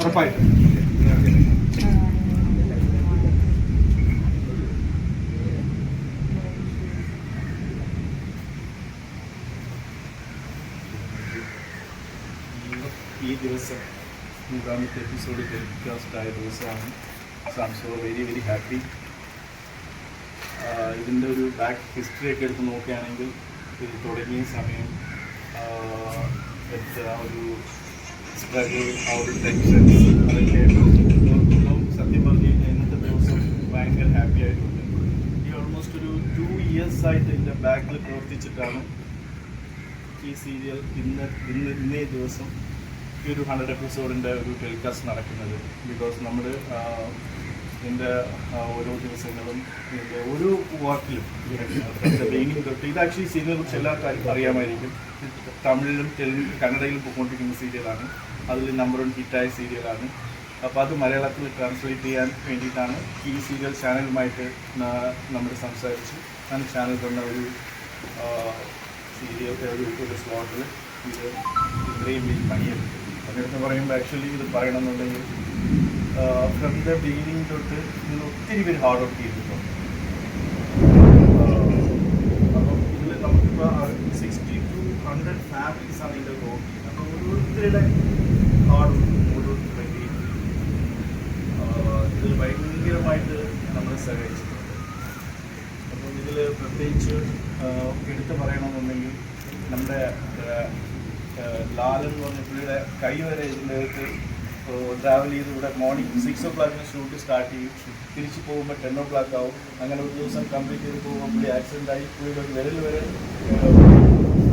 ഉറപ്പായിട്ടും. ഈ ദിവസം മൂന്നാമത്തെ എപ്പിസോഡ് ടെലികാസ്റ്റ് ആയ ദിവസമാണ്. So so very very happy ഇതിന്റെ ഒരു ബാക്ക് ഹിസ്റ്ററി ഒക്കെ എടുത്ത് നോക്കുകയാണെങ്കിൽ ഇത് തുടങ്ങിയ സമയം ഒരു സത്യം പറഞ്ഞു കഴിഞ്ഞാൽ ദിവസം ഭയങ്കര ഹാപ്പി ആയിട്ടുണ്ട് ഈ ഓൾമോസ്റ്റ് ഒരു ടു ഇയേഴ്സ് ആയിട്ട് ഇതിന്റെ ബാക്കിൽ പ്രവർത്തിച്ചിട്ടാണ് ഈ സീരിയൽ ഇന്ന് ഇന്ന് ഇന്നേ ദിവസം ഈ ഒരു ഹൺഡ്രഡ് എപ്പിസോഡിന്റെ ഒരു ടെലികാസ്റ്റ് നടക്കുന്നത് ബിക്കോസ് നമ്മൾ ഇതിന്റെ ഓരോ ദിവസങ്ങളും എന്റെ ഒരു വാക്കിലും തൊട്ട് ഇത് ആക്ച്വലി സീരിയലിനെ കുറിച്ച് എല്ലാവർക്കും അറിയാമായിരിക്കും. തമിഴിലും തെലുങ്ക് കന്നഡയിലും പോയിക്കൊണ്ടിരിക്കുന്ന സീരിയലാണ് അതിൽ നമ്പർ വൺ ഹിറ്റായ സീരിയലാണ് അപ്പോൾ അത് മലയാളത്തിൽ ട്രാൻസ്ലേറ്റ് ചെയ്യാൻ വേണ്ടിയിട്ടാണ് ഈ സീരിയൽ ചാനലുമായിട്ട് നമ്മൾ സംസാരിച്ച്. ഞാൻ ചാനൽ തന്ന ഒരു സീരിയൽ ഒരു ഒരു സ്ലോട്ടിൽ ഇത് ഇത്രയും പണിയെടുക്കും പണിയെടുത്ത്. പറയുമ്പോൾ ആക്ച്വലി ഇത് പറയണമെന്നുണ്ടെങ്കിൽ ഫ്രം ദ ബിഗിനിങ് തൊട്ട് നിങ്ങൾ ഒത്തിരി പേര് ഹാർഡ് വർക്ക് ചെയ്തിട്ടുണ്ട് അപ്പം ഇതിൽ നമുക്കിപ്പോൾ സിക്സ്റ്റി ടു ഹൺഡ്രഡ് ഫാമിലീസാണ് ഇതിന്റെ വർക്ക് ചെയ്യുന്നത്. അപ്പോൾ ഓരോരുത്തരുടെ ഹാർഡ് വർക്ക് ഓരോരുത്തരുടെ ഇതിൽ ഭയങ്കരമായിട്ട് നമ്മളെ സഹായിച്ചിട്ടുണ്ട്. അപ്പം ഇതിൽ പ്രത്യേകിച്ച് എടുത്തു പറയണമെന്നുണ്ടെങ്കിൽ നമ്മുടെ എന്ന് പറഞ്ഞ പുള്ളിയുടെ കൈ വരെ ഇതിനകത്ത് ട്രാവൽ ചെയ്ത് ഇവിടെ മോർണിംഗ് സിക്സ് ഓ ക്ലോക്കിന് ഷൂട്ട് സ്റ്റാർട്ട് ചെയ്യും. തിരിച്ച് പോകുമ്പോൾ ടെൻ ഓ ക്ലോക്ക് ആവും. അങ്ങനെ ഒരു ദിവസം കംപ്ലീറ്റ് ചെയ്ത് പോകുമ്പോൾ പുള്ളി ആക്സിഡന്റ് ആയി പുള്ളിയുടെ ഒരു വിരൽ വരെ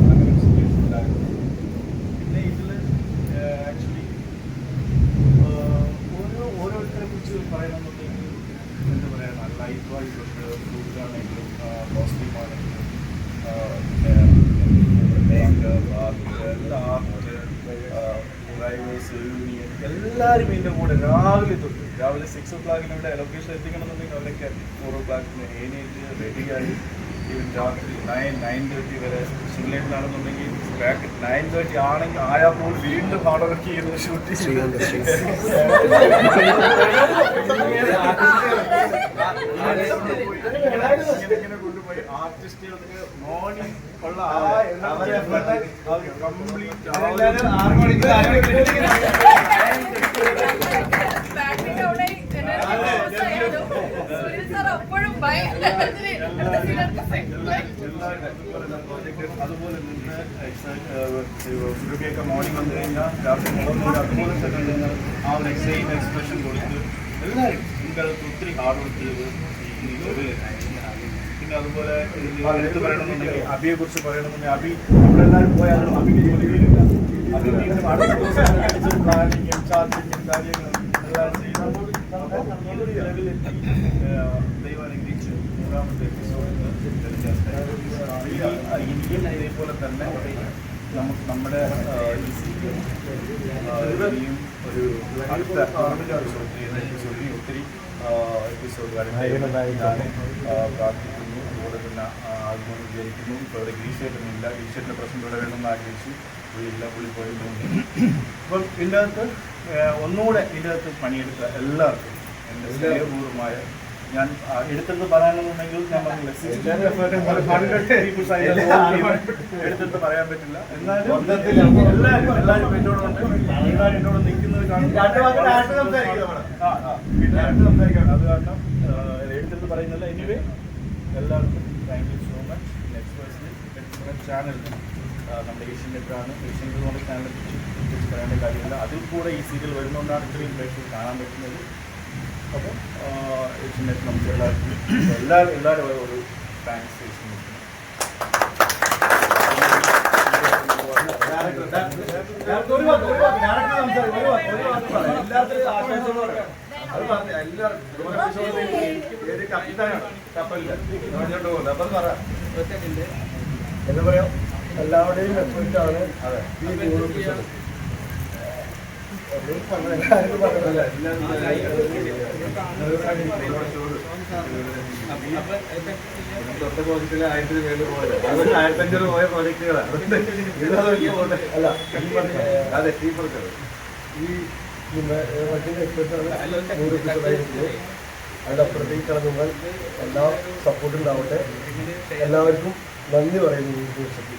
അങ്ങനെ ഒരു സിറ്റുവേഷൻ ഉണ്ടാകും പിന്നെ ഇതിൽ ആക്ച്വലി ഓരോ ഓരോരുത്തരെ കുറിച്ച് പറയണമെന്നുണ്ടെങ്കിൽ എന്താ പറയുക ലൈഫ് വൈസ് എല്ലാവരും ഇതിന്റെ കൂടെ രാവിലെ തൊട്ട് രാവിലെ സിക്സ് ഓ ക്ലോക്കിന് ഇവിടെ ലൊക്കേഷൻ എത്തിക്കണമെന്നുണ്ടെങ്കിൽ അവരൊക്കെ ഫോർ ഓ ക്ലോക്കിന് എഴുന്നേറ്റ് റെഡിയായി ഈവൻ രാത്രി നയൻ നയൻ തേർട്ടി വരെ സുനിലേട്ടാണെന്നുണ്ടെങ്കിൽ ബാക്ക് നയൻ തേർട്ടി ആണെങ്കിൽ ആയാൽ പോലും വീണ്ടും ഹാർഡ് വർക്ക് ചെയ്യുന്നത് ഷൂട്ട് ഇങ്ങനെ കൊണ്ടുപോയി ആർട്ടിസ്റ്റുകൾക്ക് മോർണിംഗ് ഉള്ള ആ കംപ്ലീറ്റ് അതുപോലെ നിന്ന് സുരഭിയൊക്കെ മോർണിംഗ് വന്നു കഴിഞ്ഞാൽ രാത്രി മുളന്നൂർ അതുപോലെ തന്നെ നിങ്ങൾ ആ ഒരു എക്സൈൻ എക്സ്പ്രഷൻ കൊടുത്ത് എല്ലാവരും നിങ്ങൾക്ക് ഒത്തിരി ഹാർഡ് വർക്ക് ചെയ്ത് ഒരു പിന്നെ അതുപോലെ എടുത്ത് പറയണമെന്നുണ്ടെങ്കിൽ അബിയെ കുറിച്ച് പറയണമെന്നുണ്ടെങ്കിൽ അബി ഇവിടെ എല്ലാവരും പോയാലും അബിക്ക് ജോലി ചെയ്തില്ല അത് വീണ്ടും അടുത്ത ദിവസം പ്ലാനിങ്ങും ചാർജിങ്ങും കാര്യങ്ങളും ദൈവം അനുഗ്രഹിച്ചു മൂന്നാമത്തെ എപ്പിസോഡിൽ ഇനിയും ഇതേപോലെ തന്നെ നമുക്ക് നമ്മുടെ ഒരു അടുത്ത എപ്പിസോഡിൽ ഒത്തിരി എപ്പിസോഡ് വരട്ടെ ഞാൻ ആ, പ്രാർത്ഥിക്കുന്നു അതുപോലെ തന്നെ ആ, ആഗ്രഹം വിചാരിക്കുന്നു ഇപ്പോൾ ഇവിടെ ഗ്രീഷേട്ടനില്ല ഗ്രീഷേട്ടന്റെ പ്രശ്നം ഇവിടെ വേണമെന്ന് ആഗ്രഹിച്ചു പുള്ളിയില്ല പുള്ളി പോയതുകൊണ്ട് അപ്പം ഇതിന്റെ അകത്ത് ഒന്നുകൂടെ ഇതിന്റെ അകത്ത് പണിയെടുത്ത എല്ലാവർക്കും. എന്റെ സ്നേഹപൂർവമായ ഞാൻ എടുത്തിട്ട് പറയാനെന്നുണ്ടെങ്കിൽ ഞാൻ എടുത്തെന്ന് പറയാൻ പറ്റില്ല. എന്നാലും എല്ലാവരും എല്ലാവരും എന്നോടുണ്ട് എല്ലാവരും എന്നോട് നിൽക്കുന്നത്. പിന്നെ അത് കാരണം എടുത്തെന്ന് പറയുന്നില്ല. എനിവേ എല്ലാവർക്കും thank you so much next channel നമ്മുടെ ഏഷ്യൻ നെറ്റാണ് ഏഷ്യൻ നെറ്റ് നമ്മുടെ ചാനലിനെ കുറിച്ച് പറയേണ്ട കാര്യമില്ല അതിൽ കൂടെ ഈ സീരിയൽ വരുന്നതുകൊണ്ടാണ് ഇത്രയും പ്രേക്ഷകർ കാണാൻ പറ്റുന്നത് അപ്പോൾ ഏഷ്യൻ നെറ്റ് നമുക്ക് എല്ലാവർക്കും എല്ലാവരും എല്ലാവരും ഒരു താങ്ക്സ് ഏഷ്യൻ പറയാം. എല്ലാത്തിനും ആശ്വാസം പറയാം. എല്ലാവർക്കും കപ്പിത്താനാണ് കപ്പലില്ല പറഞ്ഞോണ്ട് പോകുന്നത് അപ്പം പറ എന്താ പറയാ എല്ലാവരുടെയും എഫേർട്ടാണ് ഈ എപ്പിസോഡ് അല്ല, എല്ലാവരും ചൂട്. തൊട്ട പ്രോജക്റ്റിലെ ആയിരത്തിന് മേളിൽ പോയത് അതൊക്കെ ആയിരത്തഞ്ഞൂറ് പോയ പ്രോജക്റ്റുകളാണ് ഇതൊന്നും വലിയ അല്ല ഈ അതെ ടീം എല്ലാ സപ്പോർട്ടും ഉണ്ടാവട്ടെ. എല്ലാവർക്കും നന്ദി പറയുന്നു ഈ ദിവസത്തിൽ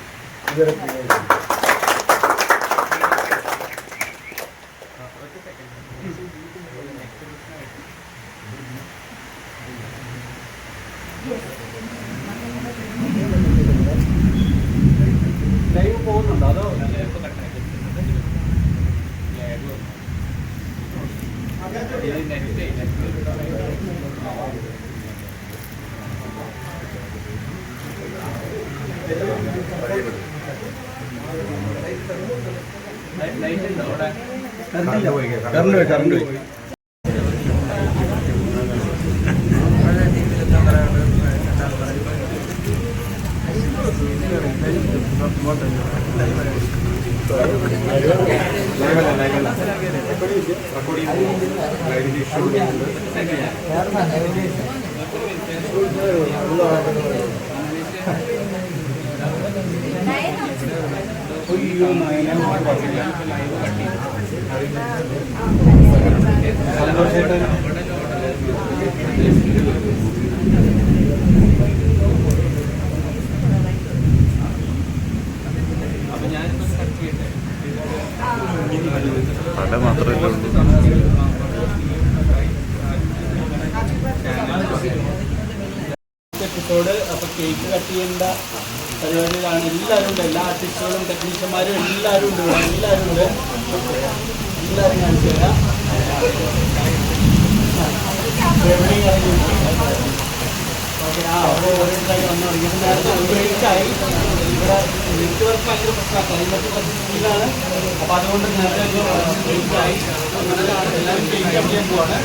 ഇതുവരെ ചെയ്യുന്നത് ലൈവ് പോകുന്നുണ്ടോ അതോ കറണ്ട് പോയി കറണ്ട് പല മാത്രമേ ഉള്ളൂ. എപ്പിസോഡ് അപ്പോൾ കേക്ക് കട്ട് ചെയ്യേണ്ട. പരിപാടിയിലാണ് എല്ലാവരും ഉണ്ട്. എല്ലാ ആർട്ടിസ്റ്റുകളും ടെക്നീഷ്യന്മാരും എല്ലാവരും ഉണ്ട് ഇവിടെ. എല്ലാവരും ഉണ്ട്. എല്ലാവരും കാണിച്ചു തരാം ഓക്കെ ആ അപ്പോൾ ഓരോരുത്തരായി വന്നു തുടങ്ങി. ഇപ്പം നേരത്തെ ഉപയോഗിച്ചായി ഇവിടെ നെറ്റ്വർക്ക് ഭയങ്കര പ്രശ്നമാണ്. ക്ലൈമറ്റ് പ്രശ്നത്തിലാണ് അപ്പോൾ അതുകൊണ്ട് നേരത്തെ അങ്ങനെയാണ് എല്ലാവരും പോവാണ്.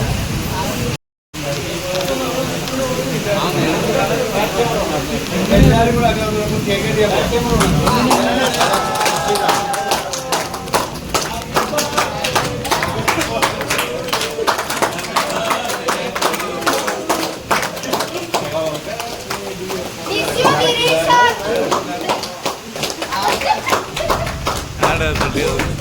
എല്ലാവരും കൂടെ അങ്ങനെ നമുക്ക് കേക്ക് ചെയ്യാൻ ആടെ തട്ടിയത്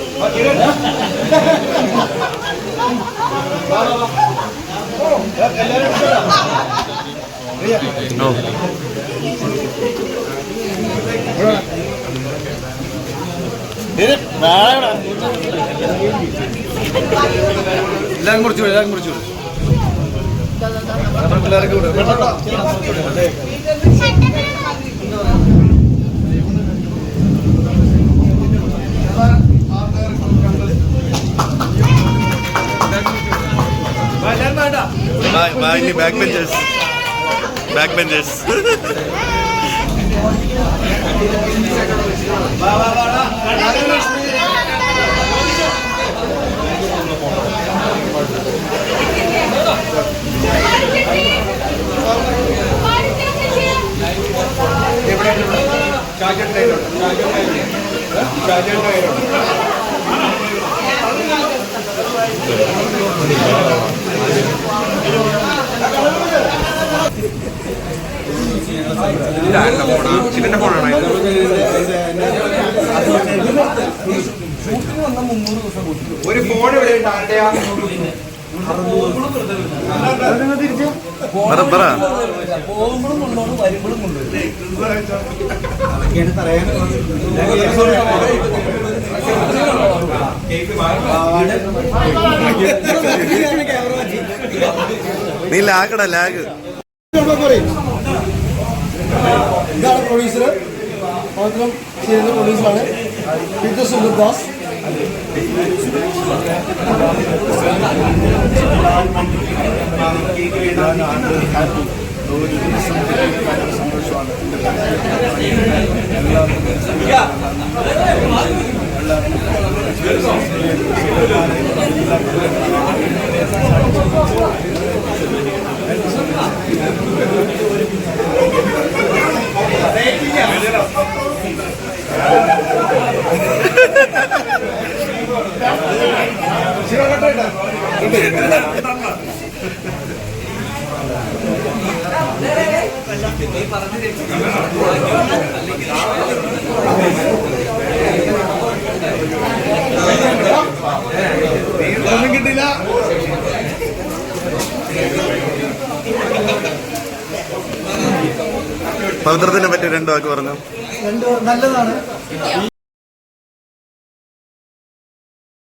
എല്ലാവരും കുറിച്ചു എല്ലാരും കുറിച്ചു പിള്ളേരൊക്കെ మా ఇంటి బ్యాక్ బెంచెస్ బ్యాక్ బెంచెస్ ചാജ് ഉണ്ടായിരുന്നു ചാജ് ഉണ്ടായിരുന്നു ചാജ് ഉണ്ടായിരുന്നു ബാക്ക് ബെഞ്ചേഴ്സ് ബാക്ക് ബെഞ്ചേഴ്സ് ആ. ഒരു ഫോൺ ഇവിടെ ഉണ്ട്. ആരുടെയാ കൊണ്ടുവരും നീ ലാഗട ലാഗ്. ഇതാണ് പ്രൊഡ്യൂസർ പ്രവർത്തനം ചെയ്യുന്ന പ്രൊഡ്യൂസറാണ് പീറ്റർ സുന്ദർദാസ് ഒരു ദിവസം സന്തോഷമാണ് എല്ലാവർക്കും പവിത്രത്തിനെ പറ്റി രണ്ടു വാക്ക് പറഞ്ഞു. രണ്ടു നല്ലതാണ്.